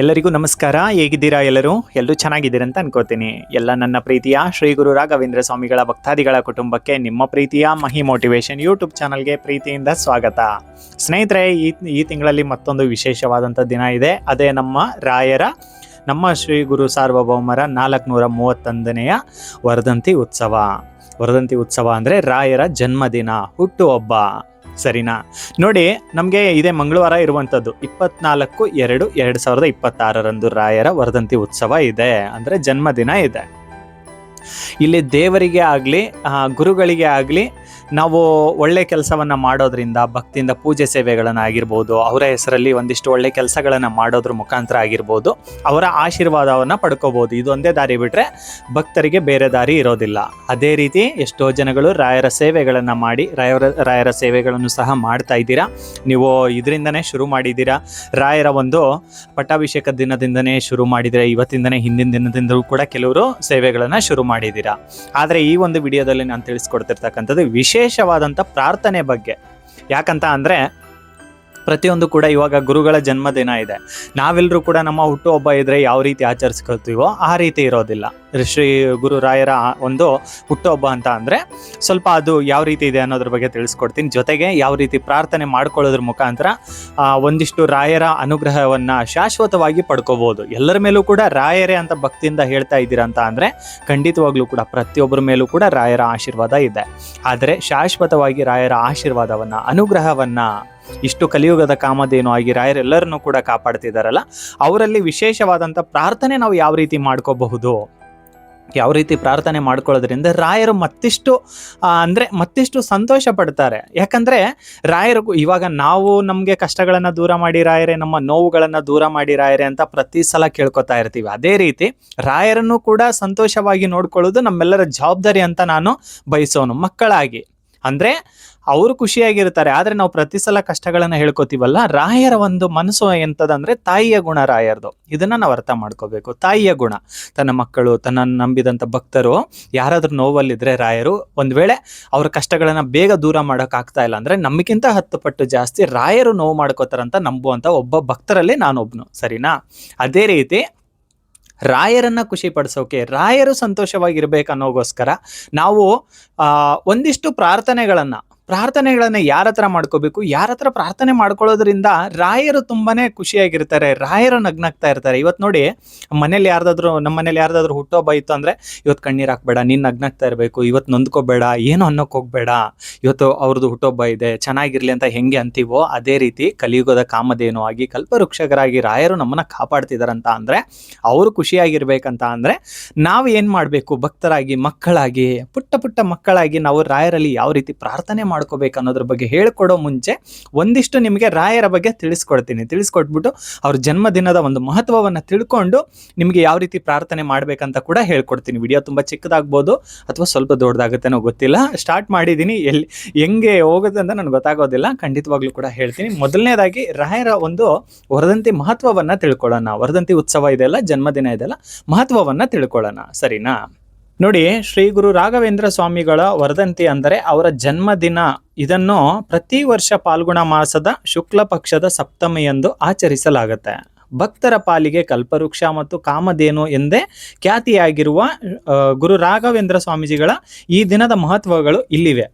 ಎಲ್ಲರಿಗೂ ನಮಸ್ಕಾರ. ಹೇಗಿದ್ದೀರಾ ಎಲ್ಲರೂ? ಎಲ್ಲರೂ ಚೆನ್ನಾಗಿದ್ದೀರಂತ ಅನ್ಕೋತೀನಿ. ಎಲ್ಲ ನನ್ನ ಪ್ರೀತಿಯ ಶ್ರೀ ಗುರು ರಾಘವೇಂದ್ರ ಸ್ವಾಮಿಗಳ ಭಕ್ತಾದಿಗಳ ಕುಟುಂಬಕ್ಕೆ ನಿಮ್ಮ ಪ್ರೀತಿಯ ಮಹಿ ಮೋಟಿವೇಶನ್ ಯೂಟ್ಯೂಬ್ ಚಾನಲ್ಗೆ ಪ್ರೀತಿಯಿಂದ ಸ್ವಾಗತ. ಸ್ನೇಹಿತರೆ, ಈ ಈ ತಿಂಗಳಲ್ಲಿ ಮತ್ತೊಂದು ವಿಶೇಷವಾದಂಥ ದಿನ ಇದೆ. ಅದೇ ನಮ್ಮ ರಾಯರ, ನಮ್ಮ ಶ್ರೀ ಗುರು ಸಾರ್ವಭೌಮರ ನಾಲ್ಕುನೂರ ಮೂವತ್ತೊಂದನೆಯ ವರ್ಧಂತಿ ಉತ್ಸವ. ವರ್ಧಂತಿ ಉತ್ಸವ ಅಂದರೆ ರಾಯರ ಜನ್ಮದಿನ, ಹುಟ್ಟುಹಬ್ಬ. ಸರಿನಾ? ನೋಡಿ, ನಮಗೆ ಇದೇ ಮಂಗಳವಾರ ಇರುವಂಥದ್ದು ಇಪ್ಪತ್ನಾಲ್ಕು ಎರಡು ಎರಡು ಸಾವಿರದ ಇಪ್ಪತ್ತಾರರಂದು ರಾಯರ ವರದಂತಿ ಉತ್ಸವ ಇದೆ, ಅಂದರೆ ಜನ್ಮದಿನ ಇದೆ. ಇಲ್ಲಿ ದೇವರಿಗೆ ಆಗಲಿ ಗುರುಗಳಿಗೆ ಆಗಲಿ ನಾವು ಒಳ್ಳೆ ಕೆಲಸವನ್ನು ಮಾಡೋದ್ರಿಂದ, ಭಕ್ತಿಯಿಂದ ಪೂಜೆ ಸೇವೆಗಳನ್ನು ಆಗಿರ್ಬೋದು, ಅವರ ಹೆಸರಲ್ಲಿ ಒಂದಿಷ್ಟು ಒಳ್ಳೆ ಕೆಲಸಗಳನ್ನು ಮಾಡೋದ್ರ ಮುಖಾಂತರ ಆಗಿರ್ಬೋದು, ಅವರ ಆಶೀರ್ವಾದವನ್ನು ಪಡ್ಕೋಬೋದು. ಇದೊಂದೇ ದಾರಿ ಬಿಟ್ಟರೆ ಭಕ್ತರಿಗೆ ಬೇರೆ ದಾರಿ ಇರೋದಿಲ್ಲ. ಅದೇ ರೀತಿ ಎಷ್ಟೋ ಜನಗಳು ರಾಯರ ಸೇವೆಗಳನ್ನು ಮಾಡಿ, ರಾಯರ ರಾಯರ ಸೇವೆಗಳನ್ನು ಸಹ ಮಾಡ್ತಾ ಇದ್ದೀರಾ? ನೀವು ಇದರಿಂದನೇ ಶುರು ಮಾಡಿದ್ದೀರಾ? ರಾಯರ ಒಂದು ಪಟ್ಟಾಭಿಷೇಕ ದಿನದಿಂದನೇ ಶುರು ಮಾಡಿದರೆ, ಇವತ್ತಿಂದನೇ ಹಿಂದಿನ ದಿನದಿಂದಲೂ ಕೂಡ ಕೆಲವರು ಸೇವೆಗಳನ್ನು ಶುರು ಮಾಡಿದ್ದೀರಾ? ಆದರೆ ಈ ಒಂದು ವಿಡಿಯೋದಲ್ಲಿ ನಾನು ತಿಳಿಸ್ಕೊಡ್ತಿರ್ತಕ್ಕಂಥದ್ದು ವಿಶೇಷವಾದಂಥ ಪ್ರಾರ್ಥನೆ ಬಗ್ಗೆ. ಯಾಕಂತ ಅಂದರೆ ಪ್ರತಿಯೊಂದು ಕೂಡ ಇವಾಗ ಗುರುಗಳ ಜನ್ಮದಿನ ಇದೆ. ನಾವೆಲ್ಲರೂ ಕೂಡ ನಮ್ಮ ಹುಟ್ಟುಹಬ್ಬ ಇದ್ರೆ ಯಾವ ರೀತಿ ಆಚರಿಸ್ಕೊಳ್ತೀವೋ ಆ ರೀತಿ ಇರೋದಿಲ್ಲ. ಶ್ರೀ ಗುರು ರಾಯರ ಒಂದು ಹುಟ್ಟುಹಬ್ಬ ಅಂತ ಅಂದರೆ ಸ್ವಲ್ಪ ಅದು ಯಾವ ರೀತಿ ಇದೆ ಅನ್ನೋದ್ರ ಬಗ್ಗೆ ತಿಳಿಸ್ಕೊಡ್ತೀನಿ. ಜೊತೆಗೆ ಯಾವ ರೀತಿ ಪ್ರಾರ್ಥನೆ ಮಾಡ್ಕೊಳ್ಳೋದ್ರ ಮುಖಾಂತರ ಒಂದಿಷ್ಟು ರಾಯರ ಅನುಗ್ರಹವನ್ನು ಶಾಶ್ವತವಾಗಿ ಪಡ್ಕೋಬೋದು. ಎಲ್ಲರ ಮೇಲೂ ಕೂಡ ರಾಯರೇ ಅಂತ ಭಕ್ತಿಯಿಂದ ಹೇಳ್ತಾ ಇದ್ದೀರಾ ಅಂತ ಅಂದರೆ ಖಂಡಿತವಾಗ್ಲೂ ಕೂಡ ಪ್ರತಿಯೊಬ್ಬರ ಮೇಲೂ ಕೂಡ ರಾಯರ ಆಶೀರ್ವಾದ ಇದೆ. ಆದರೆ ಶಾಶ್ವತವಾಗಿ ರಾಯರ ಆಶೀರ್ವಾದವನ್ನು, ಅನುಗ್ರಹವನ್ನು ಇಷ್ಟು ಕಲಿಯುಗದ ಕಾಮಧೇನು ಆಗಿ ರಾಯರೆಲ್ಲರನ್ನೂ ಕೂಡ ಕಾಪಾಡ್ತಿದ್ದಾರಲ್ಲ ಅವರಲ್ಲಿ ವಿಶೇಷವಾದಂಥ ಪ್ರಾರ್ಥನೆ ನಾವು ಯಾವ ರೀತಿ ಮಾಡ್ಕೋಬಹುದು? ಯಾವ ರೀತಿ ಪ್ರಾರ್ಥನೆ ಮಾಡ್ಕೊಳ್ಳೋದ್ರಿಂದ ರಾಯರು ಮತ್ತಿಷ್ಟು ಅಂದರೆ ಮತ್ತಿಷ್ಟು ಸಂತೋಷ ಪಡ್ತಾರೆ. ಯಾಕಂದ್ರೆ ರಾಯರು ಇವಾಗ ನಾವು ನಮಗೆ ಕಷ್ಟಗಳನ್ನು ದೂರ ಮಾಡಿ ರಾಯರೇ, ನಮ್ಮ ನೋವುಗಳನ್ನು ದೂರ ಮಾಡಿ ರಾಯರೇ ಅಂತ ಪ್ರತಿ ಸಲ ಕೇಳ್ಕೊತಾ ಇರ್ತೀವಿ. ಅದೇ ರೀತಿ ರಾಯರನ್ನು ಕೂಡ ಸಂತೋಷವಾಗಿ ನೋಡ್ಕೊಳ್ಳೋದು ನಮ್ಮೆಲ್ಲರ ಜವಾಬ್ದಾರಿ ಅಂತ ನಾನು ಬಯಸೋನು, ಮಕ್ಕಳಾಗಿ. ಅಂದ್ರೆ ಅವರು ಖುಷಿಯಾಗಿರ್ತಾರೆ. ಆದರೆ ನಾವು ಪ್ರತಿ ಸಲ ಕಷ್ಟಗಳನ್ನು ಹೇಳ್ಕೊತೀವಲ್ಲ, ರಾಯರ ಒಂದು ಮನಸ್ಸು ಎಂಥದಂದ್ರೆ ತಾಯಿಯ ಗುಣ ರಾಯರ್ದು. ಇದನ್ನ ನಾವು ಅರ್ಥ ಮಾಡ್ಕೋಬೇಕು. ತಾಯಿಯ ಗುಣ. ತನ್ನ ಮಕ್ಕಳು, ತನ್ನ ನಂಬಿದಂಥ ಭಕ್ತರು, ಯಾರಾದ್ರೂ ನೋವಲ್ಲಿದ್ರೆ ರಾಯರು, ಒಂದು ವೇಳೆ ಅವ್ರ ಕಷ್ಟಗಳನ್ನು ಬೇಗ ದೂರ ಮಾಡೋಕ್ಕಾಗ್ತಾ ಇಲ್ಲ ಅಂದರೆ ನಮಗಿಂತ ಹತ್ತು ಪಟ್ಟು ಜಾಸ್ತಿ ರಾಯರು ನೋವು ಮಾಡ್ಕೋತಾರಂತ ನಂಬುವಂಥ ಒಬ್ಬ ಭಕ್ತರಲ್ಲಿ ನಾನೊಬ್ನು. ಸರಿನಾ? ಅದೇ ರೀತಿ ರಾಯರನ್ನ ಖುಷಿ ಪಡಿಸೋಕೆ ರಾಯರು ಸಂತೋಷವಾಗಿರ್ಬೇಕು ಅನ್ನೋಗೋಸ್ಕರ ನಾವು ಒಂದಿಷ್ಟು ಪ್ರಾರ್ಥನೆಗಳನ್ನು ಪ್ರಾರ್ಥನೆಗಳನ್ನು ಯಾರ ಹತ್ರ ಮಾಡ್ಕೋಬೇಕು, ಯಾರ ಹತ್ರ ಪ್ರಾರ್ಥನೆ ಮಾಡ್ಕೊಳ್ಳೋದ್ರಿಂದ ರಾಯರು ತುಂಬಾನೇ ಖುಷಿಯಾಗಿರ್ತಾರೆ, ರಾಯರು ನಗ್ನಾಗ್ತಾ ಇರ್ತಾರೆ. ಇವತ್ತು ನೋಡಿ, ಮನೇಲಿ ಯಾರ್ದಾದ್ರು ನಮ್ಮ ಮನೇಲಿ ಯಾರ್ದಾದ್ರು ಹುಟ್ಟೋಬ್ಬ ಇತ್ತು ಅಂದರೆ ಇವತ್ತು ಕಣ್ಣೀರು ಹಾಕ್ಬೇಡ, ನೀನು ನಗ್ನಾಗ್ತಾ ಇರಬೇಕು ಇವತ್ತು ನೊಂದ್ಕೋಬೇಡ, ಏನು ಅನ್ನೋಕೆ ಹೋಗ್ಬೇಡ, ಇವತ್ತು ಅವ್ರದ್ದು ಹುಟ್ಟೊಬ್ಬ ಇದೆ, ಚೆನ್ನಾಗಿರಲಿ ಅಂತ ಹೆಂಗೆ ಅಂತೀವೋ ಅದೇ ರೀತಿ ಕಲಿಯುಗದ ಕಾಮಧೇನು ಆಗಿ ಕಲ್ಪವೃಕ್ಷಕರಾಗಿ ರಾಯರು ನಮ್ಮನ್ನು ಕಾಪಾಡ್ತಿದಾರಂತ ಅಂದರೆ, ಅವರು ಖುಷಿಯಾಗಿರ್ಬೇಕಂತ ಅಂದರೆ, ನಾವು ಏನು ಮಾಡಬೇಕು, ಭಕ್ತರಾಗಿ, ಮಕ್ಕಳಾಗಿ, ಪುಟ್ಟ ಪುಟ್ಟ ಮಕ್ಕಳಾಗಿ ನಾವು ರಾಯರಲ್ಲಿ ಯಾವ ರೀತಿ ಪ್ರಾರ್ಥನೆ ಮಾಡ್ಕೋಬೇಕು ಅನ್ನೋದ್ರ ಬಗ್ಗೆ ಹೇಳ್ಕೊಡೋ ಮುಂಚೆ ಒಂದಿಷ್ಟು ನಿಮಗೆ ರಾಯರ ಬಗ್ಗೆ ತಿಳಿಸ್ಕೊಡ್ತೀನಿ. ತಿಳಿಸ್ಕೊಟ್ಬಿಟ್ಟು ಅವ್ರ ಜನ್ಮದಿನದ ಒಂದು ಮಹತ್ವವನ್ನು ತಿಳ್ಕೊಂಡು ನಿಮಗೆ ಯಾವ ರೀತಿ ಪ್ರಾರ್ಥನೆ ಮಾಡಬೇಕಂತ ಕೂಡ ಹೇಳ್ಕೊಡ್ತೀನಿ. ವಿಡಿಯೋ ತುಂಬ ಚಿಕ್ಕದಾಗ್ಬೋದು ಅಥವಾ ಸ್ವಲ್ಪ ದೊಡ್ಡದಾಗುತ್ತೇನೋ ಗೊತ್ತಿಲ್ಲ. ಸ್ಟಾರ್ಟ್ ಮಾಡಿದ್ದೀನಿ. ಎಲ್ಲಿ, ಹೆಂಗೆ ಹೋಗುತ್ತೆ ಅಂತ ನನಗೆ ಗೊತ್ತಾಗೋದಿಲ್ಲ. ಖಂಡಿತವಾಗ್ಲೂ ಕೂಡ ಹೇಳ್ತೀನಿ. ಮೊದಲನೇದಾಗಿ ರಾಯರ ಒಂದು ವರದಂತಿ ಮಹತ್ವವನ್ನು ತಿಳ್ಕೊಳ್ಳೋಣ. ವರದಂತಿ ಉತ್ಸವ ಇದೆಯಲ್ಲ, ಜನ್ಮದಿನ ಇದೆಯಲ್ಲ, ಮಹತ್ವವನ್ನು ತಿಳ್ಕೊಳ್ಳೋಣ. ಸರಿನಾ? ನೋಡಿ, ಶ್ರೀ ಗುರು ರಾಘವೇಂದ್ರ ಸ್ವಾಮಿಗಳ ವರದಂತಿ ಅಂದರೆ ಅವರ ಜನ್ಮದಿನ. ಇದನ್ನು ಪ್ರತಿ ವರ್ಷ ಪಾಲ್ಗುಣ ಮಾಸದ ಶುಕ್ಲ ಪಕ್ಷದ ಸಪ್ತಮಿಯಂದು ಆಚರಿಸಲಾಗುತ್ತೆ. ಭಕ್ತರ ಪಾಲಿಗೆ ಕಲ್ಪವೃಕ್ಷ ಮತ್ತು ಕಾಮಧೇನು ಎಂದೇ ಖ್ಯಾತಿಯಾಗಿರುವ ಗುರು ರಾಘವೇಂದ್ರ ಸ್ವಾಮೀಜಿಗಳ ಈ ದಿನದ ಮಹತ್ವಗಳು ಇಲ್ಲಿವೆ.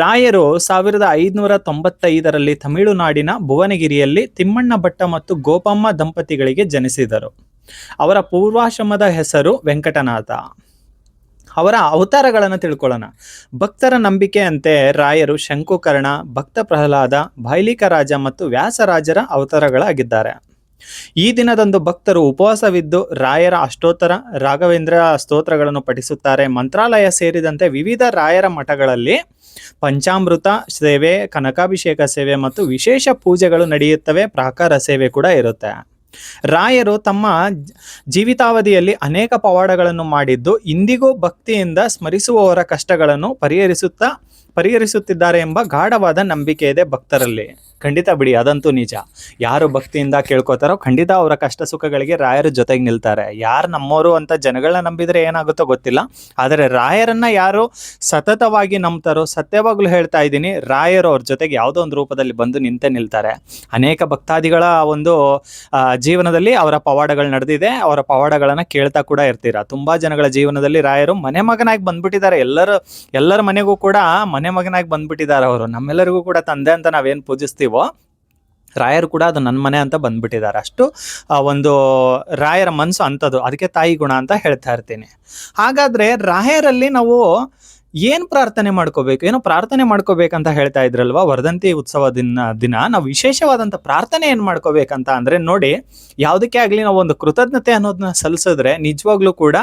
ರಾಯರು ಸಾವಿರದ ಐದುನೂರ ತೊಂಬತ್ತೈದರಲ್ಲಿ ತಮಿಳುನಾಡಿನ ಭುವನಗಿರಿಯಲ್ಲಿ ತಿಮ್ಮಣ್ಣ ಭಟ್ಟ ಮತ್ತು ಗೋಪಮ್ಮ ದಂಪತಿಗಳಿಗೆ ಜನಿಸಿದರು. ಅವರ ಪೂರ್ವಾಶ್ರಮದ ಹೆಸರು ವೆಂಕಟನಾಥ. ಅವರ ಅವತಾರಗಳನ್ನು ತಿಳ್ಕೊಳ್ಳೋಣ. ಭಕ್ತರ ನಂಬಿಕೆಯಂತೆ ರಾಯರು ಶಂಕುಕರ್ಣ ಭಕ್ತ ಪ್ರಹ್ಲಾದ ಭೈಲಿಕ ರಾಜ ಮತ್ತು ವ್ಯಾಸರಾಜರ ಅವತಾರಗಳಾಗಿದ್ದಾರೆ. ಈ ದಿನದಂದು ಭಕ್ತರು ಉಪವಾಸವಿದ್ದು ರಾಯರ ಅಷ್ಟೋತ್ತರ, ರಾಘವೇಂದ್ರ ಸ್ತೋತ್ರಗಳನ್ನು ಪಠಿಸುತ್ತಾರೆ. ಮಂತ್ರಾಲಯ ಸೇರಿದಂತೆ ವಿವಿಧ ರಾಯರ ಮಠಗಳಲ್ಲಿ ಪಂಚಾಮೃತ ಸೇವೆ, ಕನಕಾಭಿಷೇಕ ಸೇವೆ ಮತ್ತು ವಿಶೇಷ ಪೂಜೆಗಳು ನಡೆಯುತ್ತವೆ. ಪ್ರಾಕಾರ ಸೇವೆ ಕೂಡ ಇರುತ್ತೆ. ರಾಯರು ತಮ್ಮ ಜೀವಿತಾವಧಿಯಲ್ಲಿ ಅನೇಕ ಪವಾಡಗಳನ್ನು ಮಾಡಿದ್ದು, ಇಂದಿಗೂ ಭಕ್ತಿಯಿಂದ ಸ್ಮರಿಸುವವರ ಕಷ್ಟಗಳನ್ನು ಪರಿಹರಿಸುತ್ತಾ, ಪರಿಹರಿಸುತ್ತಿದ್ದಾರೆ ಎಂಬ ಗಾಢವಾದ ನಂಬಿಕೆ ಇದೆ ಭಕ್ತರಲ್ಲಿ. ಖಂಡಿತ ಬಿಡಿ, ಅದಂತೂ ನಿಜ. ಯಾರು ಭಕ್ತಿಯಿಂದ ಕೇಳ್ಕೊತಾರೋ ಖಂಡಿತ ಅವರ ಕಷ್ಟ ಸುಖಗಳಿಗೆ ರಾಯರು ಜೊತೆಗೆ ನಿಲ್ತಾರೆ. ಯಾರು ನಮ್ಮವರು ಅಂತ ಜನಗಳನ್ನ ನಂಬಿದರೆ ಏನಾಗುತ್ತೋ ಗೊತ್ತಿಲ್ಲ. ಆದರೆ ರಾಯರನ್ನ ಯಾರು ಸತತವಾಗಿ ನಂಬ್ತಾರೋ, ಸತ್ಯವಾಗ್ಲೂ ಹೇಳ್ತಾ ಇದ್ದೀನಿ, ರಾಯರು ಅವ್ರ ಜೊತೆಗೆ ಯಾವುದೋ ಒಂದು ರೂಪದಲ್ಲಿ ಬಂದು ನಿಂತೆ ನಿಲ್ತಾರೆ. ಅನೇಕ ಭಕ್ತಾದಿಗಳ ಒಂದು ಜೀವನದಲ್ಲಿ ಅವರ ಪವಾಡಗಳು ನಡೆದಿದೆ. ಅವರ ಪವಾಡಗಳನ್ನು ಕೇಳ್ತಾ ಕೂಡ ಇರ್ತೀರಾ. ತುಂಬಾ ಜನಗಳ ಜೀವನದಲ್ಲಿ ರಾಯರು ಮನೆ ಮಗನಾಗಿ ಬಂದ್ಬಿಟ್ಟಿದ್ದಾರೆ. ಎಲ್ಲರ ಎಲ್ಲರ ಮನೆಗೂ ಕೂಡ ಮನೆ ಮಗನಾಗಿ ಬಂದ್ಬಿಟ್ಟಿದ್ದಾರೆ ಅವರು. ನಮ್ಮೆಲ್ಲರಿಗೂ ಕೂಡ ತಂದೆ ಅಂತ ನಾವೇನು ಪೂಜಿಸ್ತೀವೋ ರಾಯರು ಕೂಡ ಅದು ನನ್ನ ಮನೆ ಅಂತ ಬಂದ್ಬಿಟ್ಟಿದ್ದಾರೆ. ಅಷ್ಟು ಒಂದು ರಾಯರ ಮನಸ್ಸು ಅಂಥದ್ದು, ಅದಕ್ಕೆ ತಾಯಿ ಗುಣ ಅಂತ ಹೇಳ್ತಾ ಇರ್ತೀನಿ. ಹಾಗಾದ್ರೆ ರಾಯರಲ್ಲಿ ನಾವು ಏನು ಪ್ರಾರ್ಥನೆ ಮಾಡ್ಕೋಬೇಕು, ಏನೋ ಪ್ರಾರ್ಥನೆ ಮಾಡ್ಕೋಬೇಕಂತ ಹೇಳ್ತಾ ಇದ್ರಲ್ವಾ? ವರ್ಧಂತಿ ಉತ್ಸವ ದಿನ ದಿನ ನಾವು ವಿಶೇಷವಾದಂಥ ಪ್ರಾರ್ಥನೆ ಏನು ಮಾಡ್ಕೋಬೇಕಂತ ಅಂದರೆ ನೋಡಿ, ಯಾವುದಕ್ಕೆ ಆಗಲಿ ನಾವು ಒಂದು ಕೃತಜ್ಞತೆ ಅನ್ನೋದನ್ನ ಸಲ್ಲಿಸಿದ್ರೆ ನಿಜವಾಗ್ಲೂ ಕೂಡ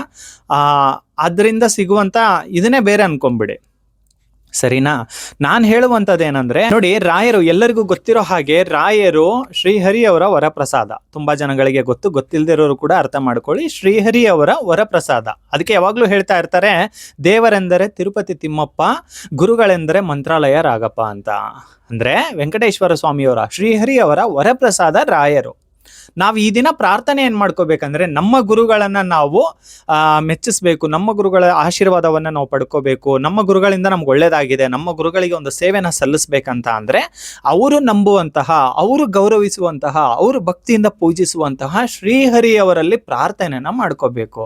ಅದರಿಂದ ಸಿಗುವಂಥ, ಇದನ್ನೇ ಬೇರೆ ಅನ್ಕೊಂಬಿಡಿ. ಸರಿನಾ? ನಾನು ಏನಂದ್ರೆ ನೋಡಿ ರಾಯರು ಎಲ್ಲರಿಗೂ ಗೊತ್ತಿರೋ ಹಾಗೆ ರಾಯರು ಶ್ರೀಹರಿ ಅವರ ವರಪ್ರಸಾದ. ತುಂಬಾ ಜನಗಳಿಗೆ ಗೊತ್ತು ಗೊತ್ತಿಲ್ಲದಿರೋರು ಕೂಡ ಅರ್ಥ ಮಾಡ್ಕೊಳ್ಳಿ. ಶ್ರೀಹರಿ ಅವರ ವರಪ್ರಸಾದ. ಅದಕ್ಕೆ ಯಾವಾಗಲೂ ಹೇಳ್ತಾ ಇರ್ತಾರೆ, ದೇವರೆಂದರೆ ತಿರುಪತಿ ತಿಮ್ಮಪ್ಪ, ಗುರುಗಳೆಂದರೆ ಮಂತ್ರಾಲಯ ರಾಗಪ್ಪ ಅಂತ. ಅಂದ್ರೆ ವೆಂಕಟೇಶ್ವರ ಸ್ವಾಮಿಯವರ, ಶ್ರೀಹರಿ ಅವರ ವರಪ್ರಸಾದ ರಾಯರು. ನಾವು ಈ ದಿನ ಪ್ರಾರ್ಥನೆ ಏನು ಮಾಡ್ಕೋಬೇಕಂದ್ರೆ ನಮ್ಮ ಗುರುಗಳನ್ನ ನಾವು ಮೆಚ್ಚಿಸಬೇಕು. ನಮ್ಮ ಗುರುಗಳ ಆಶೀರ್ವಾದವನ್ನು ನಾವು ಪಡ್ಕೋಬೇಕು. ನಮ್ಮ ಗುರುಗಳಿಂದ ನಮ್ಗೆ ಒಳ್ಳೇದಾಗಿದೆ. ನಮ್ಮ ಗುರುಗಳಿಗೆ ಒಂದು ಸೇವೆನ ಸಲ್ಲಿಸ್ಬೇಕಂತ ಅಂದರೆ ಅವರು ನಂಬುವಂತಹ, ಅವರು ಗೌರವಿಸುವಂತಹ, ಅವರು ಭಕ್ತಿಯಿಂದ ಪೂಜಿಸುವಂತಹ ಶ್ರೀಹರಿಯವರಲ್ಲಿ ಪ್ರಾರ್ಥನೆನ ಮಾಡ್ಕೋಬೇಕು.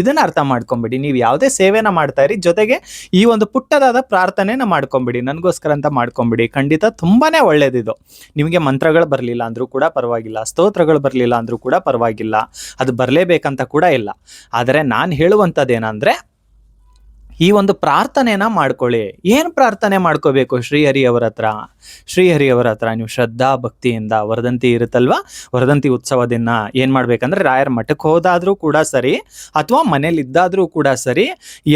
ಇದನ್ನ ಅರ್ಥ ಮಾಡ್ಕೊಂಬಿಡಿ. ನೀವು ಯಾವುದೇ ಸೇವೆನ ಮಾಡ್ತಾ ಇರಿ, ಜೊತೆಗೆ ಈ ಒಂದು ಪುಟ್ಟದಾದ ಪ್ರಾರ್ಥನೆನ ಮಾಡ್ಕೊಂಬಿಡಿ. ನನಗೋಸ್ಕರ ಅಂತ ಮಾಡ್ಕೊಂಬಿಡಿ. ಖಂಡಿತ ತುಂಬಾನೇ ಒಳ್ಳೇದಿದು. ನಿಮಗೆ ಮಂತ್ರಗಳು ಬರಲಿಲ್ಲ ಅಂದ್ರೂ ಕೂಡ ಪರವಾಗಿಲ್ಲ. ಸ್ತೋತ್ರಗಳು ಬರಲಿಲ್ಲ ಅಂದ್ರೂ ಕೂಡ ಪರವಾಗಿಲ್ಲ. ಅದು ಬರಲೇಬೇಕಂತ ಕೂಡ ಇಲ್ಲ. ಆದರೆ ನಾನು ಹೇಳುವಂಥದ್ದು ಏನಂದ್ರೆ ಈ ಒಂದು ಪ್ರಾರ್ಥನೆನ ಮಾಡ್ಕೊಳ್ಳಿ. ಏನು ಪ್ರಾರ್ಥನೆ ಮಾಡ್ಕೋಬೇಕು ಶ್ರೀಹರಿ ಅವರ ಹತ್ರ? ಶ್ರೀಹರಿ ಅವರ ಹತ್ರ ನೀವು ಶ್ರದ್ಧಾ ಭಕ್ತಿಯಿಂದ ವರದಂತಿ ಇರುತ್ತಲ್ವಾ? ವರದಂತಿ ಉತ್ಸವ ದಿನ ಏನು ಮಾಡ್ಬೇಕಂದ್ರೆ ರಾಯರ ಮಠಕ್ಕೆ ಹೋದಾದ್ರೂ ಕೂಡ ಸರಿ, ಅಥವಾ ಮನೇಲಿ ಇದ್ದಾದ್ರೂ ಕೂಡ ಸರಿ,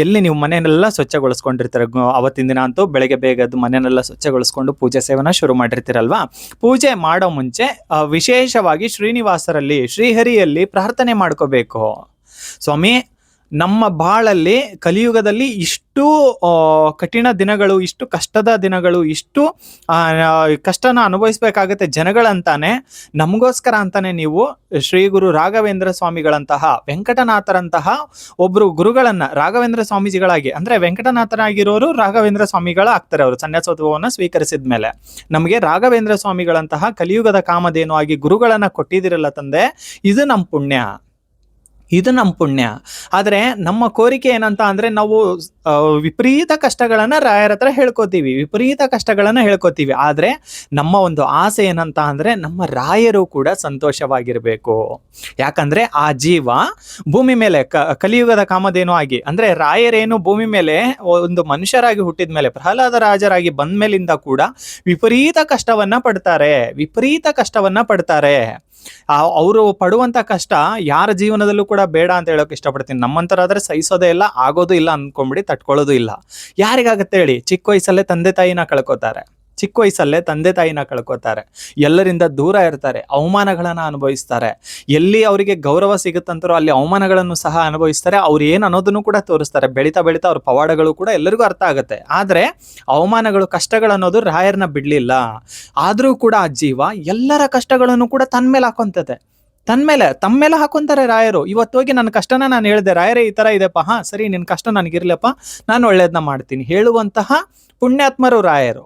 ಎಲ್ಲಿ ನೀವು ಮನೆಯನ್ನೆಲ್ಲ ಸ್ವಚ್ಛಗೊಳಿಸ್ಕೊಂಡಿರ್ತೀರ? ಅವತ್ತಿನ ದಿನ ಅಂತೂ ಬೆಳಗ್ಗೆ ಬೇಗದ್ದು ಮನೆಯನ್ನೆಲ್ಲ ಸ್ವಚ್ಛಗೊಳಿಸ್ಕೊಂಡು ಪೂಜೆ ಸೇವನ ಶುರು ಮಾಡಿರ್ತೀರಲ್ವಾ? ಪೂಜೆ ಮಾಡೋ ಮುಂಚೆ ವಿಶೇಷವಾಗಿ ಶ್ರೀನಿವಾಸರಲ್ಲಿ, ಶ್ರೀಹರಿಯಲ್ಲಿ ಪ್ರಾರ್ಥನೆ ಮಾಡ್ಕೋಬೇಕು. ಸ್ವಾಮಿ ನಮ್ಮ ಬಾಳಲ್ಲಿ ಕಲಿಯುಗದಲ್ಲಿ ಇಷ್ಟು ಕಠಿಣ ದಿನಗಳು, ಇಷ್ಟು ಕಷ್ಟದ ದಿನಗಳು, ಇಷ್ಟು ಕಷ್ಟನ ಅನುಭವಿಸ್ಬೇಕಾಗತ್ತೆ ಜನಗಳಂತಾನೆ, ನಮಗೋಸ್ಕರ ಅಂತಾನೆ ನೀವು ಶ್ರೀ ಗುರು ರಾಘವೇಂದ್ರ ಸ್ವಾಮಿಗಳಂತಹ, ವೆಂಕಟನಾಥರಂತಹ ಒಬ್ಬರು ಗುರುಗಳನ್ನ, ರಾಘವೇಂದ್ರ ಸ್ವಾಮೀಜಿಗಳಾಗಿ, ಅಂದ್ರೆ ವೆಂಕಟನಾಥರಾಗಿರೋರು ರಾಘವೇಂದ್ರ ಸ್ವಾಮಿಗಳ ಆಗ್ತಾರೆ ಅವರು ಸನ್ಯಾಸೋತ್ವವನ್ನು ಸ್ವೀಕರಿಸಿದ ಮೇಲೆ. ನಮಗೆ ರಾಘವೇಂದ್ರ ಸ್ವಾಮಿಗಳಂತಹ ಕಲಿಯುಗದ ಕಾಮಧೇನು ಆಗಿ ಗುರುಗಳನ್ನ ಕೊಟ್ಟಿದಿರಲ್ಲ ತಂದೆ, ಇದು ನಮ್ಮ ಪುಣ್ಯ. ಇದು ನಮ್ಮ ಪುಣ್ಯ. ಆದರೆ ನಮ್ಮ ಕೋರಿಕೆ ಏನಂತ ಅಂದರೆ ನಾವು ವಿಪರೀತ ಕಷ್ಟಗಳನ್ನು ರಾಯರ ಹತ್ರ ಹೇಳ್ಕೊತೀವಿ. ವಿಪರೀತ ಕಷ್ಟಗಳನ್ನು ಹೇಳ್ಕೊತೀವಿ. ಆದರೆ ನಮ್ಮ ಒಂದು ಆಸೆ ಏನಂತ ಅಂದರೆ ನಮ್ಮ ರಾಯರು ಕೂಡ ಸಂತೋಷವಾಗಿರಬೇಕು. ಯಾಕಂದರೆ ಆ ಜೀವ ಭೂಮಿ ಮೇಲೆ, ಕ, ಕಲಿಯುಗದ ಕಾಮಧೇನು ಆಗಿ, ಅಂದರೆ ರಾಯರೇನು ಭೂಮಿ ಮೇಲೆ ಒಂದು ಮನುಷ್ಯರಾಗಿ ಹುಟ್ಟಿದ ಮೇಲೆ, ಪ್ರಹ್ಲಾದ ರಾಜರಾಗಿ ಬಂದ ಮೇಲಿಂದ ಕೂಡ ವಿಪರೀತ ಕಷ್ಟವನ್ನು ಪಡ್ತಾರೆ. ವಿಪರೀತ ಕಷ್ಟವನ್ನು ಪಡ್ತಾರೆ. ಅವರು ಪಡುವಂತ ಕಷ್ಟ ಯಾರ ಜೀವನದಲ್ಲೂ ಕೂಡ ಬೇಡ ಅಂತ ಹೇಳೋಕೆ ಇಷ್ಟಪಡ್ತೀನಿ. ನಮ್ಮಂತರಾದ್ರೆ ಸಹಿಸೋದೇ ಇಲ್ಲ, ಆಗೋದು ಇಲ್ಲ ಅನ್ಕೊಂಡ್ಬಿಡಿ ತಟ್ಕೊಳ್ಳೋದು ಇಲ್ಲ. ಯಾರಿಗಾಗತ್ತೆ ಹೇಳಿ? ಚಿಕ್ಕ ವಯಸ್ಸಲ್ಲೇ ತಂದೆ ತಾಯಿನ ಕಳ್ಕೊತಾರೆ. ಚಿಕ್ಕ ವಯಸ್ಸಲ್ಲೇ ತಂದೆ ತಾಯಿನ ಕಳ್ಕೊತಾರೆ. ಎಲ್ಲರಿಂದ ದೂರ ಇರ್ತಾರೆ, ಅವಮಾನಗಳನ್ನ ಅನುಭವಿಸ್ತಾರೆ. ಎಲ್ಲಿ ಅವರಿಗೆ ಗೌರವ ಸಿಗುತ್ತಂತಾರೋ ಅಲ್ಲಿ ಅವಮಾನಗಳನ್ನು ಸಹ ಅನುಭವಿಸ್ತಾರೆ. ಅವ್ರು ಏನು ಅನ್ನೋದನ್ನು ಕೂಡ ತೋರಿಸ್ತಾರೆ. ಬೆಳೀತಾ ಬೆಳೀತಾ ಅವ್ರ ಪವಾಡಗಳು ಕೂಡ ಎಲ್ಲರಿಗೂ ಅರ್ಥ ಆಗುತ್ತೆ. ಆದರೆ ಅವಮಾನಗಳು, ಕಷ್ಟಗಳು ಅನ್ನೋದು ರಾಯರ್ನ ಬಿಡಲಿಲ್ಲ. ಆದರೂ ಕೂಡ ಆ ಜೀವ ಎಲ್ಲರ ಕಷ್ಟಗಳನ್ನು ಕೂಡ ತನ್ನ ಮೇಲೆ ಹಾಕೊಂತದೆ. ತನ್ನ ಮೇಲೆ ತಮ್ಮ ಮೇಲೆ ಹಾಕೊಂತಾರೆ ರಾಯರು. ಇವತ್ತು ಹೋಗಿ ನನ್ನ ಕಷ್ಟನ ನಾನು ಹೇಳಿದೆ, ರಾಯರೇ, ಈ ಥರ ಇದೆಪ್ಪ ಹಾಂ, ಸರಿ ನಿನ್ನ ಕಷ್ಟ ನನಗಿರ್ಲಪ್ಪ ನಾನು ಒಳ್ಳೇದನ್ನ ಮಾಡ್ತೀನಿ. ಹೇಳುವಂತಹ ಪುಣ್ಯಾತ್ಮರು ರಾಯರು.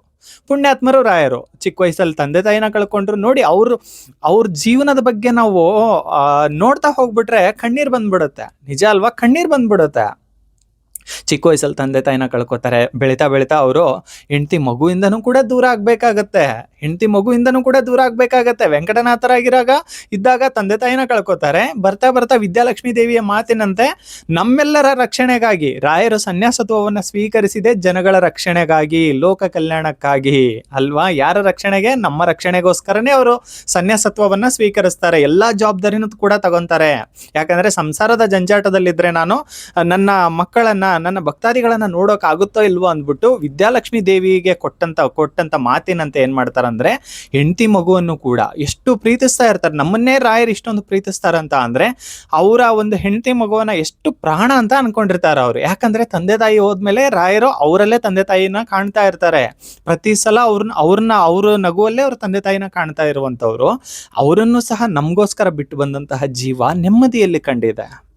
ಪುಣ್ಯಾತ್ಮರು ರಾಯರು. ಚಿಕ್ಕ ವಯಸ್ಸಲ್ಲಿ ತಂದೆ ತಾಯಿನ ಕಳ್ಕೊಂಡ್ರು ನೋಡಿ ಅವರು, ಅವ್ರ ಜೀವನದ ಬಗ್ಗೆ ನಾವು ನೋಡ್ತಾ ಹೋಗ್ಬಿಟ್ರೆ ಕಣ್ಣೀರ್ ಬಂದ್ಬಿಡುತ್ತೆ. ನಿಜ ಅಲ್ವಾ? ಕಣ್ಣೀರ್ ಬಂದ್ಬಿಡುತ್ತೆ. ಚಿಕ್ಕ ವಯಸ್ಸಲ್ಲಿ ತಂದೆ ತಾಯಿನ ಕಳ್ಕೊತಾರೆ. ಬೆಳೀತಾ ಬೆಳೀತಾ ಅವರು ಹೆಂಡತಿ ಮಗುವಿಂದನೂ ಕೂಡ ದೂರ ಆಗ್ಬೇಕಾಗತ್ತೆ. ಹೆಂಡತಿ ಮಗುವಿಂದನೂ ಕೂಡ ದೂರ ಆಗ್ಬೇಕಾಗತ್ತೆ. ವೆಂಕಟನಾಥರಾಗಿರಾಗ ಇದ್ದಾಗ ತಂದೆ ತಾಯಿನ ಕಳ್ಕೊತಾರೆ. ಬರ್ತಾ ಬರ್ತಾ ವಿದ್ಯಾಲಕ್ಷ್ಮೀ ದೇವಿಯ ಮಾತಿನಂತೆ ನಮ್ಮೆಲ್ಲರ ರಕ್ಷಣೆಗಾಗಿ, ರಾಯರು ಸನ್ಯಾಸತ್ವವನ್ನು ಸ್ವೀಕರಿಸಿದೆ ಜನಗಳ ರಕ್ಷಣೆಗಾಗಿ, ಲೋಕ ಕಲ್ಯಾಣಕ್ಕಾಗಿ. ಅಲ್ವಾ? ಯಾರ ರಕ್ಷಣೆಗೆ? ನಮ್ಮ ರಕ್ಷಣೆಗೋಸ್ಕರನೇ ಅವರು ಸನ್ಯಾಸತ್ವವನ್ನ ಸ್ವೀಕರಿಸ್ತಾರೆ. ಎಲ್ಲಾ ಜವಾಬ್ದಾರಿನೂ ಕೂಡ ತಗೊಂತಾರೆ. ಯಾಕಂದ್ರೆ ಸಂಸಾರದ ಜಂಜಾಟದಲ್ಲಿದ್ರೆ ನಾನು ನನ್ನ ಮಕ್ಕಳನ್ನ ನನ್ನ ಭಕ್ತಾದಿಗಳನ್ನ ನೋಡೋಕೆ ಆಗುತ್ತೋ ಇಲ್ವೋ ಅಂದ್ಬಿಟ್ಟು ವಿದ್ಯಾಲಕ್ಷ್ಮಿ ದೇವಿಗೆ ಕೊಟ್ಟಂತ ಕೊಟ್ಟಂತ ಮಾತಿನಂತೆ ಏನ್ ಮಾಡ್ತಾರಂದ್ರೆ, ಹೆಂಡತಿ ಮಗುವನ್ನು ಕೂಡ ಎಷ್ಟು ಪ್ರೀತಿಸ್ತಾ ಇರ್ತಾರೆ. ನಮ್ಮನ್ನೇ ರಾಯರು ಇಷ್ಟೊಂದು ಪ್ರೀತಿಸ್ತಾರಂತ ಅಂದ್ರೆ, ಅವರ ಒಂದು ಹೆಂಡತಿ ಮಗುವನ್ನ ಎಷ್ಟು ಪ್ರಾಣ ಅಂತ ಅನ್ಕೊಂಡಿರ್ತಾರೆ ಅವ್ರು. ಯಾಕಂದ್ರೆ ತಂದೆ ತಾಯಿ ಹೋದ್ಮೇಲೆ ರಾಯರು ಅವರಲ್ಲೇ ತಂದೆ ತಾಯಿನ ಕಾಣ್ತಾ ಇರ್ತಾರೆ. ಪ್ರತಿ ಸಲ ಅವ್ರನ್ನ ಅವ್ರನ್ನ ಅವ್ರ ನಗುವಲ್ಲೇ ಅವ್ರ ತಂದೆ ತಾಯಿನ ಕಾಣ್ತಾ ಇರುವಂತವ್ರು ಅವರನ್ನು ಸಹ ನಮಗೋಸ್ಕರ ಬಿಟ್ಟು ಬಂದಂತಹ ಜೀವ ನೆಮ್ಮದಿಯಲ್ಲಿ ಕಂಡಿದೆ.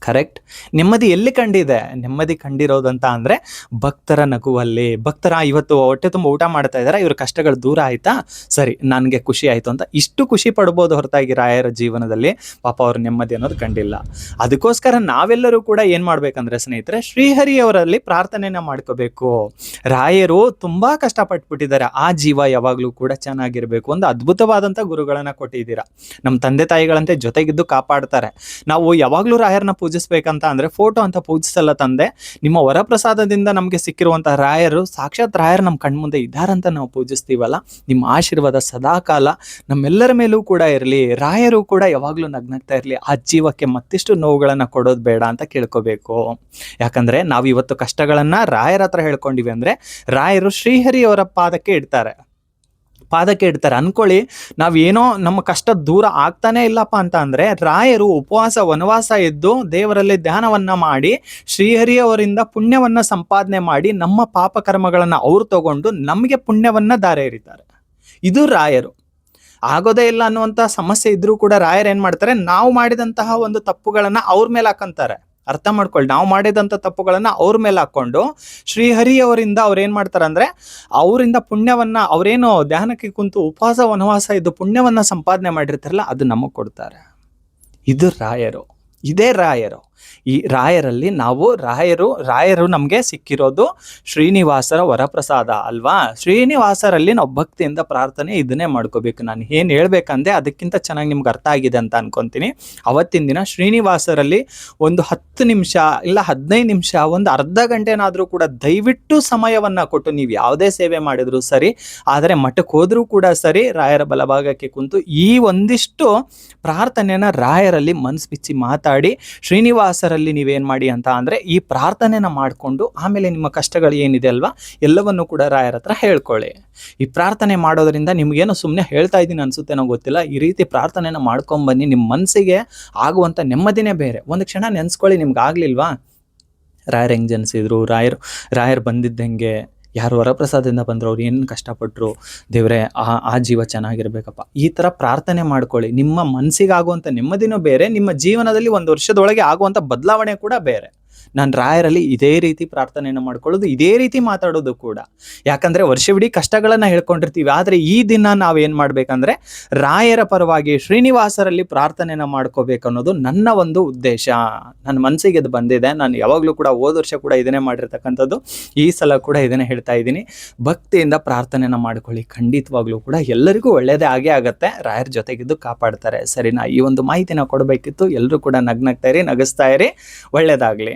ಕರೆಕ್ಟ್ ನೆಮ್ಮದಿ ಎಲ್ಲಿ ಕಂಡಿದೆ? ನೆಮ್ಮದಿ ಕಂಡಿರೋದಂತ ಅಂದ್ರೆ ಭಕ್ತರ ನಗುವಲ್ಲಿ. ಭಕ್ತರ ಇವತ್ತು ಹೊಟ್ಟೆ ತುಂಬ ಊಟ ಮಾಡ್ತಾ ಇದ್ದಾರೆ ಇವ್ರ ಕಷ್ಟಗಳು ದೂರ ಆಯ್ತಾ? ಸರಿ, ನನಗೆ ಖುಷಿ ಆಯ್ತು ಅಂತ ಇಷ್ಟು ಖುಷಿ ಪಡ್ಬೋದು ಹೊರತಾಗಿ ರಾಯರ ಜೀವನದಲ್ಲಿ. ಪಾಪ ಅವ್ರ ನೆಮ್ಮದಿ ಅನ್ನೋದು ಕಂಡಿಲ್ಲ. ಅದಕ್ಕೋಸ್ಕರ ನಾವೆಲ್ಲರೂ ಕೂಡ ಏನ್ ಮಾಡ್ಬೇಕಂದ್ರೆ ಸ್ನೇಹಿತರೆ ಶ್ರೀಹರಿಯವರಲ್ಲಿ ಪ್ರಾರ್ಥನೆನ ಮಾಡ್ಕೋಬೇಕು. ರಾಯರು ತುಂಬಾ ಕಷ್ಟಪಟ್ಬಿಟ್ಟಿದ್ದಾರೆ. ಆ ಜೀವ ಯಾವಾಗಲೂ ಕೂಡ ಚೆನ್ನಾಗಿರ್ಬೇಕು. ಒಂದು ಅದ್ಭುತವಾದಂತ ಗುರುಗಳನ್ನ ಕೊಟ್ಟಿದ್ದೀರಾ. ನಮ್ಮ ತಂದೆ ತಾಯಿಗಳಂತೆ ಜೊತೆಗಿದ್ದು ಕಾಪಾಡ್ತಾರೆ. ನಾವು ಯಾವಾಗಲೂ ರಾಯರನ್ನ ಪೂಜಿಸ್ಬೇಕಂತ ಅಂದ್ರೆ ಫೋಟೋ ಅಂತ ಪೂಜಿಸಲ್ಲ ತಂದೆ. ನಿಮ್ಮ ವರಪ್ರಸಾದದಿಂದ ನಮಗೆ ಸಿಕ್ಕಿರುವಂತಹ ರಾಯರು, ಸಾಕ್ಷಾತ್ ರಾಯರು ನಮ್ಮ ಕಣ್ಮುಂದೆ ಇದ್ದಾರಂತ ನಾವು ಪೂಜಿಸ್ತೀವಲ್ಲ. ನಿಮ್ಮ ಆಶೀರ್ವಾದ ಸದಾಕಾಲ ನಮ್ಮೆಲ್ಲರ ಮೇಲೂ ಕೂಡ ಇರಲಿ. ರಾಯರು ಕೂಡ ಯಾವಾಗಲೂ ನಗ್ನಗ್ತಾ ಇರಲಿ. ಆ ಜೀವಕ್ಕೆ ಮತ್ತಿಷ್ಟು ನೋವುಗಳನ್ನ ಕೊಡೋದು ಬೇಡ ಅಂತ ಕೇಳ್ಕೋಬೇಕು. ಯಾಕಂದ್ರೆ ನಾವು ಇವತ್ತು ಕಷ್ಟಗಳನ್ನ ರಾಯರ ಹತ್ರ ಹೇಳ್ಕೊಂಡಿವಿ ಅಂದ್ರೆ ರಾಯರು ಶ್ರೀಹರಿಯವರ ಪಾದಕ್ಕೆ ಇಡ್ತಾರೆ. ಪಾದಕ್ಕೆ ಇಡ್ತಾರೆ. ಅನ್ಕೊಳ್ಳಿ ನಾವೇನೋ ನಮ್ಮ ಕಷ್ಟ ದೂರ ಆಗ್ತಾನೆ ಇಲ್ಲಪ್ಪ ಅಂತ ಅಂದರೆ, ರಾಯರು ಉಪವಾಸ, ವನವಾಸ ಇದ್ದು ದೇವರಲ್ಲಿ ಧ್ಯಾನವನ್ನು ಮಾಡಿ, ಶ್ರೀಹರಿಯವರಿಂದ ಪುಣ್ಯವನ್ನು ಸಂಪಾದನೆ ಮಾಡಿ, ನಮ್ಮ ಪಾಪ ಕರ್ಮಗಳನ್ನ ಅವ್ರು ತಗೊಂಡು ನಮಗೆ ಪುಣ್ಯವನ್ನ ದಾರೆ ಎರಿತಾರೆ. ಇದು ರಾಯರು. ಆಗೋದೇ ಇಲ್ಲ ಅನ್ನುವಂಥ ಸಮಸ್ಯೆ ಇದ್ರೂ ಕೂಡ ರಾಯರು ಏನ್ ಮಾಡ್ತಾರೆ, ನಾವು ಮಾಡಿದಂತಹ ಒಂದು ತಪ್ಪುಗಳನ್ನ ಅವ್ರ ಮೇಲೆ ಹಾಕಂತಾರೆ. ಅರ್ಥ ಮಾಡ್ಕೊಳ್ಳಿ ನಾವು ಮಾಡಿದಂಥ ತಪ್ಪುಗಳನ್ನು ಅವ್ರ ಮೇಲೆ ಹಾಕ್ಕೊಂಡು ಶ್ರೀಹರಿ ಅವರಿಂದ ಅವ್ರು ಏನು ಮಾಡ್ತಾರೆ ಅಂದರೆ, ಅವರಿಂದ ಪುಣ್ಯವನ್ನು, ಅವರೇನು ಧ್ಯಾನಕ್ಕೆ ಕುಂತು ಉಪವಾಸ, ವನವಾಸ ಇದ್ದು ಪುಣ್ಯವನ್ನು ಸಂಪಾದನೆ ಮಾಡಿರ್ತಾರಲ್ಲ, ಅದು ನಮಗೆ ಕೊಡ್ತಾರೆ. ಇದು ರಾಯರು. ಇದೇ ರಾಯರು. ಈ ರಾಯರಲ್ಲಿ ನಾವು ರಾಯರು ರಾಯರು ನಮಗೆ ಸಿಕ್ಕಿರೋದು ಶ್ರೀನಿವಾಸರ ವರಪ್ರಸಾದ ಅಲ್ವಾ? ಶ್ರೀನಿವಾಸರಲ್ಲಿ ನಾವು ಭಕ್ತಿಯಿಂದ ಪ್ರಾರ್ಥನೆ ಇದನ್ನೇ ಮಾಡ್ಕೋಬೇಕು. ನಾನು ಏನು ಹೇಳ್ಬೇಕಂದ್ರೆ ಅದಕ್ಕಿಂತ ಚೆನ್ನಾಗಿ ನಿಮ್ಗೆ ಅರ್ಥ ಆಗಿದೆ ಅಂತ ಅನ್ಕೊತೀನಿ. ಅವತ್ತಿನ ದಿನ ಶ್ರೀನಿವಾಸರಲ್ಲಿ ಒಂದು ಹತ್ತು ನಿಮಿಷ ಇಲ್ಲ ಹದಿನೈದು ನಿಮಿಷ, ಒಂದು ಅರ್ಧ ಗಂಟೆನಾದರೂ ಕೂಡ ದಯವಿಟ್ಟು ಸಮಯವನ್ನು ಕೊಟ್ಟು ನೀವು ಯಾವುದೇ ಸೇವೆ ಮಾಡಿದರೂ ಸರಿ, ಆದರೆ ಮಠಕ್ಕೆ ಹೋದರೂ ಕೂಡ ಸರಿ ರಾಯರ ಬಲಭಾಗಕ್ಕೆ ಕುಂತು ಈ ಒಂದಿಷ್ಟು ಪ್ರಾರ್ಥನೆನ ರಾಯರಲ್ಲಿ ಮನಸ್ಸು ಬಿಚ್ಚಿ ಮಾತಾಡಿ ಶ್ರೀನಿವಾಸರಲ್ಲಿ ನೀವೇನು ಮಾಡಿ ಅಂತ ಅಂದರೆ ಈ ಪ್ರಾರ್ಥನೆನ ಮಾಡಿಕೊಂಡು ಆಮೇಲೆ ನಿಮ್ಮ ಕಷ್ಟಗಳು ಏನಿದೆ ಅಲ್ವಾ, ಎಲ್ಲವನ್ನು ಕೂಡ ರಾಯರ ಹತ್ರ ಹೇಳ್ಕೊಳ್ಳಿ. ಈ ಪ್ರಾರ್ಥನೆ ಮಾಡೋದ್ರಿಂದ ನಿಮಗೇನು ಸುಮ್ಮನೆ ಹೇಳ್ತಾ ಇದ್ದೀನಿ ಅನ್ಸುತ್ತೇನೋ ಗೊತ್ತಿಲ್ಲ, ಈ ರೀತಿ ಪ್ರಾರ್ಥನೆನ ಮಾಡ್ಕೊಂಬನ್ನಿ ನಿಮ್ಮ ಮನಸ್ಸಿಗೆ ಆಗುವಂಥ ನೆಮ್ಮದಿನೇ ಬೇರೆ. ಒಂದು ಕ್ಷಣ ನೆನೆಸ್ಕೊಳ್ಳಿ ನಿಮ್ಗೆ ಆಗಲಿಲ್ವಾ ರಾಯರ್ ಹೆಂಗೆ ಜನಿಸಿದ್ರು, ರಾಯರು, ರಾಯರ್ ಬಂದಿದ್ದಂಗೆ ಯಾರು ವರಪ್ರಸಾದದಿಂದ ಬಂದರು, ಅವ್ರು ಏನು ಕಷ್ಟಪಟ್ಟರು ದೇವ್ರೆ, ಆ ಆ ಜೀವ ಚೆನ್ನಾಗಿರ್ಬೇಕಪ್ಪ. ಈ ಥರ ಪ್ರಾರ್ಥನೆ ಮಾಡ್ಕೊಳ್ಳಿ. ನಿಮ್ಮ ಮನಸ್ಸಿಗೆ ಆಗುವಂಥ ನೆಮ್ಮದಿನೂ ಬೇರೆ, ನಿಮ್ಮ ಜೀವನದಲ್ಲಿ ಒಂದು ವರ್ಷದೊಳಗೆ ಆಗುವಂಥ ಬದಲಾವಣೆ ಕೂಡ ಬೇರೆ. ನಾನು ರಾಯರಲ್ಲಿ ಇದೇ ರೀತಿ ಪ್ರಾರ್ಥನೆಯನ್ನು ಮಾಡ್ಕೊಳ್ಳೋದು, ಇದೇ ರೀತಿ ಮಾತಾಡೋದು ಕೂಡ. ಯಾಕಂದ್ರೆ ವರ್ಷವಿಡೀ ಕಷ್ಟಗಳನ್ನ ಹೇಳ್ಕೊಂಡಿರ್ತೀವಿ. ಆದರೆ ಈ ದಿನ ನಾವೇನು ಮಾಡಬೇಕಂದ್ರೆ ರಾಯರ ಪರವಾಗಿ ಶ್ರೀನಿವಾಸರಲ್ಲಿ ಪ್ರಾರ್ಥನೆಯನ್ನು ಮಾಡ್ಕೋಬೇಕು ಅನ್ನೋದು ನನ್ನ ಒಂದು ಉದ್ದೇಶ. ನನ್ನ ಮನಸ್ಸಿಗೆ ಅದು ಬಂದಿದೆ. ನಾನು ಯಾವಾಗಲೂ ಕೂಡ ಹೋದ ವರ್ಷ ಕೂಡ ಇದನ್ನೇ ಮಾಡಿರ್ತಕ್ಕಂಥದ್ದು. ಈ ಸಲ ಕೂಡ ಇದನ್ನೇ ಹೇಳ್ತಾ ಇದ್ದೀನಿ. ಭಕ್ತಿಯಿಂದ ಪ್ರಾರ್ಥನೆನ ಮಾಡ್ಕೊಳ್ಳಿ. ಖಂಡಿತವಾಗ್ಲೂ ಕೂಡ ಎಲ್ಲರಿಗೂ ಒಳ್ಳೆಯದೇ ಆಗೇ ಆಗುತ್ತೆ. ರಾಯರ ಜೊತೆಗಿದ್ದು ಕಾಪಾಡ್ತಾರೆ. ಸರಿನಾ? ಈ ಒಂದು ಮಾಹಿತಿನ ಕೊಡಬೇಕಿತ್ತು. ಎಲ್ಲರೂ ಕೂಡ ನಗ್ನಗ್ತಾ ಇರಿ, ನಗಿಸ್ತಾ ಇರಿ. ಒಳ್ಳೇದಾಗಲಿ.